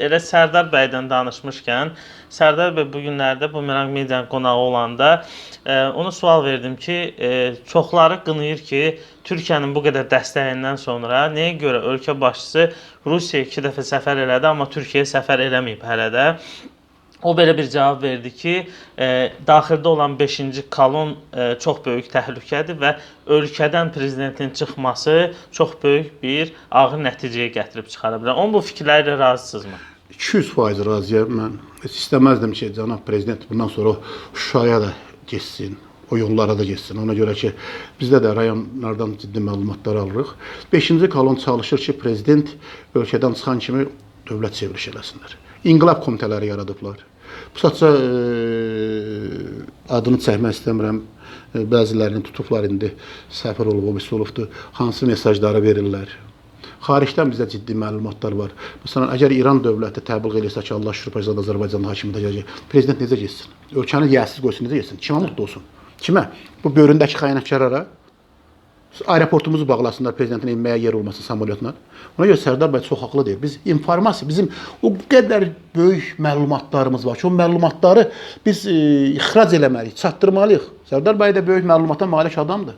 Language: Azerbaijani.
Elə Sərdar bəydən danışmışkən, Sərdar bəy bu günlərdə bu Merak Medianın qonağı olanda e, ona sual verdim ki, e, çoxları qınayır ki, Türkiyənin bu qədər dəstəyindən sonra nəyə görə ölkə başçısı Rusiyaya 2 dəfə səfər elədi, amma Türkiyəyə səfər eləməyib hələ də. O belə bir cavab verdi ki, e, daxildə olan 5-ci kolon e, çox böyük təhlükədir və ölkədən prezidentin çıxması çox böyük bir ağır nəticəyə gətirib çıxara bilər. Onun bu fikirləri ilə razısınızmı? 200% razıyam mən. Heç istəməzdim ki, cənab prezident bundan sonra Şuşaya da getsin, o yollara da getsin. Ona görə ki, bizdə də rayonlardan ciddi məlumatlar alırıq. 5-ci kolon çalışır ki, prezident ölkədən çıxan kimi dövlət çevriliş eləsinlər. İnqilab komitələri yaradıblar. Sadəcə e, adını çəkmək istəmirəm. E, Bəzilərini tutublar indi. Səfər olub, o birisi olubdur. Hansı mesajları verirlər? Xaricdən bizdə ciddi məlumatlar var. Məsələn, əgər İran dövləti təbliğ edirsə ki, Allah şükür Azərbaycan Azərbaycanın hakimiyyəti gələcək, prezident necə getsin? Ölkəni yiyəsiz qoysun, necə getsin? Kimə mutlu olsun? Kimə? Bu böyründəki xəyanətkarlara? Aeroportumuzu bağlasınlar prezidentin enməyə yer olmasın samolyotla. Ona görə Sərdar bəy çox haqlı deyir. Biz informasiya, bizim o qədər böyük məlumatlarımız var ki, o məlumatları biz e, ixrac eləməliyik, çatdırmalıyıq. Sərdar bəy də böyük məlumata malik adamdır.